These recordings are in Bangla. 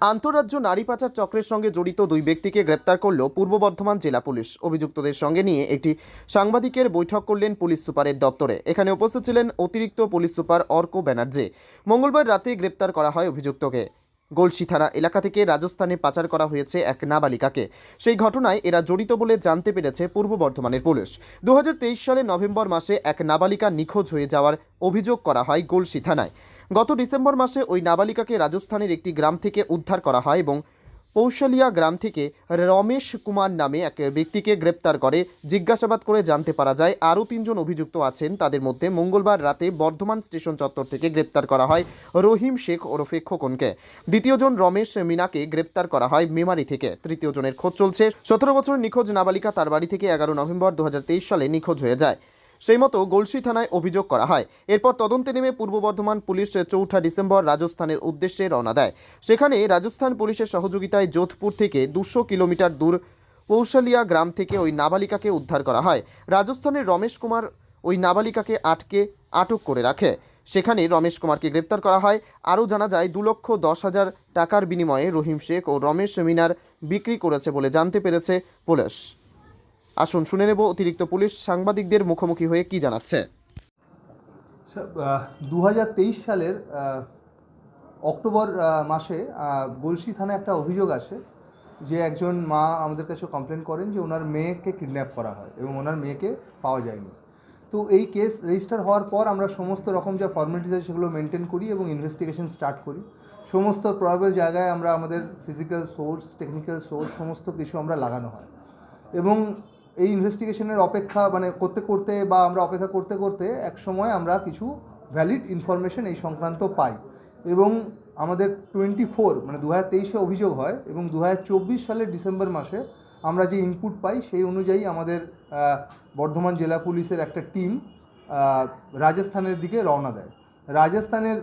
আন্তঃরাজ্য নারী পাচার চক্রের সঙ্গে জড়িত দুই ব্যক্তিকে গ্রেপ্তার করল পূর্ব বর্ধমান জেলা পুলিশ। অভিযুক্তদের সঙ্গে নিয়ে একটি সাংবাদিকের বৈঠক করলেন পুলিশ সুপারের দপ্তরে। এখানে উপস্থিত ছিলেন অতিরিক্ত পুলিশ সুপার অর্ক ব্যানার্জি। মঙ্গলবার রাতে গ্রেপ্তার করা হয় অভিযুক্তকে। গলসি থানা এলাকা থেকে রাজস্থানে পাচার করা হয়েছে এক নাবালিকাকে। সেই ঘটনায় এরা জড়িত বলে জানতে পেরেছে পূর্ব বর্ধমানের পুলিশ। দু সালে নভেম্বর মাসে এক নাবালিকা নিখোঁজ হয়ে যাওয়ার অভিযোগ করা হয় গলসি থানায়। গত ডিসেম্বর মাসে ওই নাবালিকাকে রাজস্থানের একটি গ্রাম থেকে উদ্ধার করা হয় এবং পৌশালিয়া গ্রাম থেকে রমেশ কুমার নামে এক ব্যক্তিকে গ্রেপ্তার করে। জিজ্ঞাসাবাদ করে জানতে পারা যায়, আরও তিনজন অভিযুক্ত আছেন। তাদের মধ্যে মঙ্গলবার রাতে বর্ধমান স্টেশন চত্বর থেকে গ্রেপ্তার করা হয় রহিম শেখ ওরফে খোকনকে। দ্বিতীয়জন রমেশ মিনাকে গ্রেপ্তার করা হয় মেমারি থেকে। তৃতীয় জনের খোঁজ চলছে। সতেরো বছর নিখোঁজ নাবালিকা তার বাড়ি থেকে এগারো নভেম্বর দু হাজার তেইশ সালে নিখোঁজ হয়ে যায়। সেই মতো গলসি থানায় অভিযোগ করা হয়। এরপর তদন্তে নেমে পূর্ব বর্ধমান পুলিশ চৌঠা ডিসেম্বর রাজস্থানের উদ্দেশ্যে রওনা দেয়। সেখানে রাজস্থান পুলিশের সহযোগিতায় যোধপুর থেকে দুশো কিলোমিটার দূর পৌশালিয়া গ্রাম থেকে ওই নাবালিকাকে উদ্ধার করা হয়। রাজস্থানের রমেশ কুমার ওই নাবালিকাকে আটকে, আটক করে রাখে। সেখানে রমেশ কুমারকে গ্রেপ্তার করা হয়। আরও জানা যায়, দু লক্ষ দশ হাজার টাকার বিনিময়ে রহিম শেখ ও রমেশ মিনার বিক্রি করেছে বলে জানতে পেরেছে পুলিশ। আসুন, শুনে নেব অতিরিক্ত পুলিশ সাংবাদিকদের মুখোমুখি হয়ে কি জানাচ্ছে। দু হাজার তেইশ সালের অক্টোবর মাসে গলসি থানায় একটা অভিযোগ আসে যে একজন মা আমাদের কাছে কমপ্লেন করেন যে ওনার মেয়েকে কিডন্যাপ করা হয় এবং ওনার মেয়েকে পাওয়া যায়নি। তো এই কেস রেজিস্টার হওয়ার পর আমরা সমস্ত রকম যা ফর্মালিটিস আছে সেগুলো মেনটেন করি এবং ইনভেস্টিগেশন স্টার্ট করি। সমস্ত প্রবেল জায়গায় আমরা আমাদের ফিজিক্যাল সোর্স টেকনিক্যাল সোর্স সমস্ত কিছু আমরা লাগানো হয়। এবং এই ইনভেস্টিগেশনের অপেক্ষা মানে করতে করতে বা আমরা অপেক্ষা করতে করতে এক সময় আমরা কিছু ভ্যালিড ইনফরমেশন এই সংক্রান্ত পাই। এবং আমাদের টোয়েন্টি ফোর মানে দু হাজার তেইশে অভিযোগ হয় এবং দু হাজার চব্বিশ সালের ডিসেম্বর মাসে আমরা যে ইনপুট পাই সেই অনুযায়ী আমাদের বর্ধমান জেলা পুলিশের একটা টিম রাজস্থানের দিকে রওনা দেয়। রাজস্থানের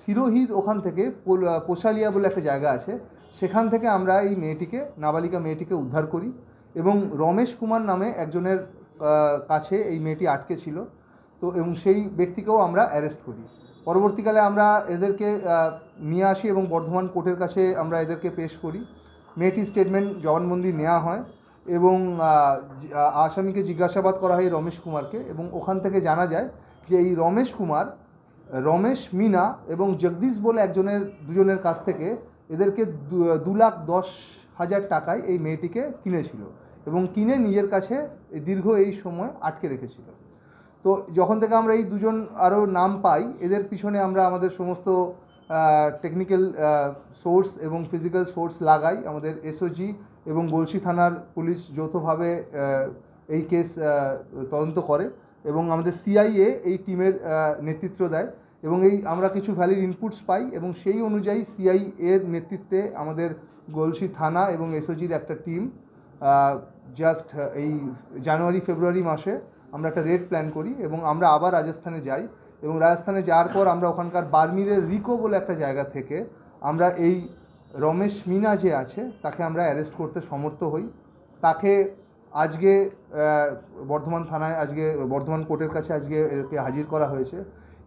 সিরোহির ওখান থেকে পোশালিয়া বলে একটা জায়গা আছে। সেখান থেকে আমরা এই মেয়েটিকে, নাবালিকা মেয়েটিকে উদ্ধার করি। এবং রমেশ কুমার নামে একজনের কাছে এই মেয়েটি আটকে ছিল। তো এবং সেই ব্যক্তিকেও আমরা অ্যারেস্ট করি। পরবর্তীকালে আমরা এদেরকে নিয়ে আসি এবং বর্ধমান কোর্টের কাছে আমরা এদেরকে পেশ করি। মেয়েটির স্টেটমেন্ট জবানবন্দি নেওয়া হয় এবং আসামিকে জিজ্ঞাসাবাদ করা হয় রমেশ কুমারকে এবং ওখান থেকে জানা যায় যে এই রমেশ কুমার, রমেশ মিনা এবং জগদীশ বলে একজনের, দুজনের কাছ থেকে এদেরকে দু লাখ দশ হাজার টাকায় এই মেয়েটিকে কিনেছিল। এবং কিনে নিজের কাছে দীর্ঘ এই সময় আটকে রেখেছিল। তো যখন থেকে আমরা এই দুজন আরও নাম পাই, এদের পিছনে আমরা আমাদের সমস্ত টেকনিক্যাল সোর্স এবং ফিজিক্যাল সোর্স লাগাই। আমাদের এসওজি এবং গলসি থানার পুলিশ যৌথভাবে এই কেস তদন্ত করে এবং আমাদের সিআইএ এই টিমের নেতৃত্ব দেয় এবং এই আমরা কিছু ভ্যালিড ইনপুটস পাই এবং সেই অনুযায়ী সিআইএর নেতৃত্বে আমাদের গলসি থানা এবং এসওজির একটা টিম জাস্ট এই জানুয়ারি, ফেব্রুয়ারি মাসে আমরা একটা রেড প্ল্যান করি এবং আমরা আবার রাজস্থানে যাই এবং রাজস্থানে যাওয়ার পর আমরা ওখানকার বার্মিরের রিকো বলে একটা জায়গা থেকে আমরা এই রমেশ মিনা যে আছে, তাকে আমরা অ্যারেস্ট করতে সমর্থ হই। তাকে আজকে বর্ধমান থানায় আজকে, বর্ধমান কোর্টের কাছে আজকে একে হাজির করা হয়েছে।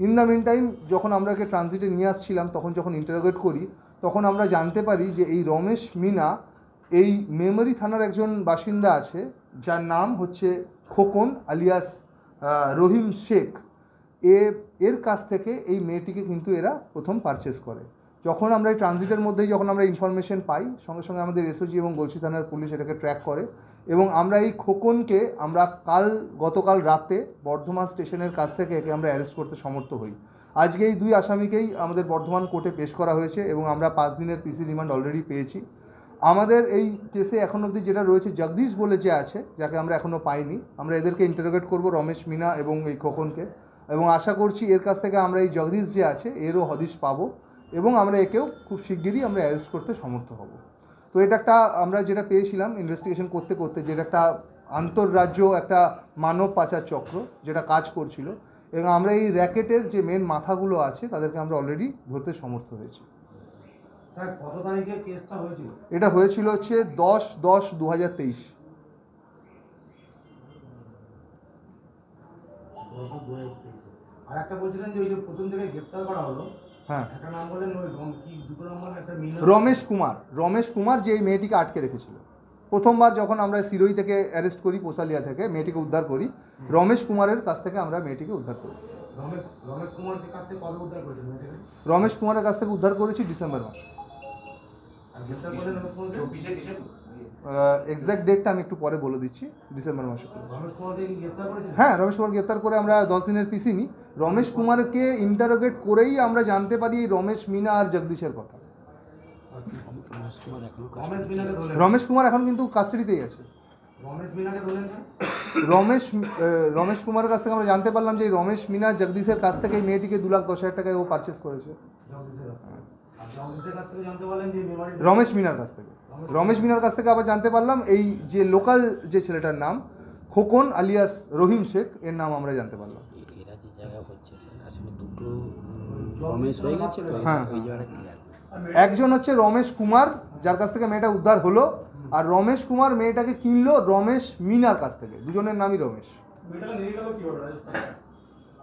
ইন দ্য মিন টাইম যখন আমরা একে ট্রানজিটে নিয়ে আসছিলাম, তখন যখন ইন্টারোগেট করি, তখন আমরা জানতে পারি যে এই রমেশ মিনা এই মেমরি থানার একজন বাসিন্দা আছে, যার নাম হচ্ছে খোকন আলিয়াস রহিম শেখ। এ, এর কাছ থেকে এই মেয়েটিকে কিন্তু এরা প্রথম পারচেস করে। যখন আমরা এই ট্রানজিটের মধ্যেই যখন আমরা ইনফরমেশন পাই, সঙ্গে সঙ্গে আমাদের এসওজি এবং গলসি থানার পুলিশ এটাকে ট্র্যাক করে এবং আমরা এই খোকনকে আমরা কাল, গতকাল রাতে বর্ধমান স্টেশনের কাছ থেকে একে আমরা অ্যারেস্ট করতে সমর্থ হই। আজকে এই দুই আসামিকেই আমাদের বর্ধমান কোর্টে পেশ করা হয়েছে এবং আমরা পাঁচ দিনের পিসি রিমান্ড অলরেডি পেয়েছি। আমাদের এই কেসে এখন অবধি যেটা রয়েছে, জগদীশ বলে যে আছে, যাকে আমরা এখনও পাইনি, আমরা এদেরকে ইন্টারোগেট করব রমেশ, মিনা এবং এই খোকনকে। এবং আশা করছি এর কাছ থেকে আমরা এই জগদীশ যে আছে, এরও হদিশ পাবো এবং আমরা একেও খুব শিগগিরই আমরা অ্যারেস্ট করতে সমর্থ হব। তো এটা একটা, আমরা যেটা পেয়েছিলাম ইনভেস্টিগেশন করতে করতে যেটা একটা আন্তঃরাজ্য একটা মানব পাচার চক্র যেটা কাজ করছিল। এবং আমরা এই র্যাকেটের যে মেন মাথাগুলো আছে, তাদেরকে আমরা অলরেডি ধরতে সমর্থ হয়েছি। এটা হয়েছিল হচ্ছে দশ দশ দু হাজার তেইশ। আর একটা বলছিলেন যে ওই যে প্রথম থেকে গ্রেপ্তার করা হলো হ্যাঁ। একটা নাম বলেন ওই কি দুটো নাম একটা রমেশ কুমার। রমেশ কুমার যে এই মেয়েটিকে আটকে রেখেছিল। প্রথমবার যখন আমরা সিরোই থেকে অ্যারেস্ট করি পোসালিয়া থেকে মেয়েটিকে উদ্ধার করি রমেশ কুমারের কাছ থেকে আমরা মেয়েটিকে উদ্ধার করি? রমেশ কুমারের কাছ থেকে উদ্ধার করেছি ডিসেম্বর মাসে। এক্স্যাক্ট ডেটটা আমি একটু পরে বলে দিচ্ছি ডিসেম্বর মাসে হ্যাঁ রমেশ কুমার গ্রেপ্তার করে আমরা দশ দিনের পিসি নিই রমেশ কুমারকে ইন্টারোগেট করেই আমরা জানতে পারি রমেশ মিনা আর জগদীশের কথা। রমেশ কুমার এখন কিন্তু কাস্টাডিতেই আছে। রমেশ? রমেশ কুমারের কাছ থেকে আমরা জানতে পারলাম যে রমেশ মিনা জগদীশের কাছ থেকে এই মেয়েটিকে দু লাখ দশ হাজার টাকায় ও পারচেস করেছে। রমেশ মিনার কাছ থেকে। রমেশ মিনার কাছ থেকে আবার জানতে পারলাম এই যে লোকাল যে ছেলেটার নাম খোকন আলিয়াস রহিম শেখ এর নাম আমরা জানতে পারলাম। এরা যে জায়গা হচ্ছে আসলে দুটো রমেশ হয়ে গেছে তো হ্যাঁ। ওই একজন হচ্ছে রমেশ কুমার যার কাছ থেকে মেয়েটা উদ্ধার হলো আর রমেশ কুমার মেয়েটাকে কিনলো রমেশ মিনার কাছ থেকে। দুজনের নামই রমেশ। মেয়েটাকে নিয়ে গেল কি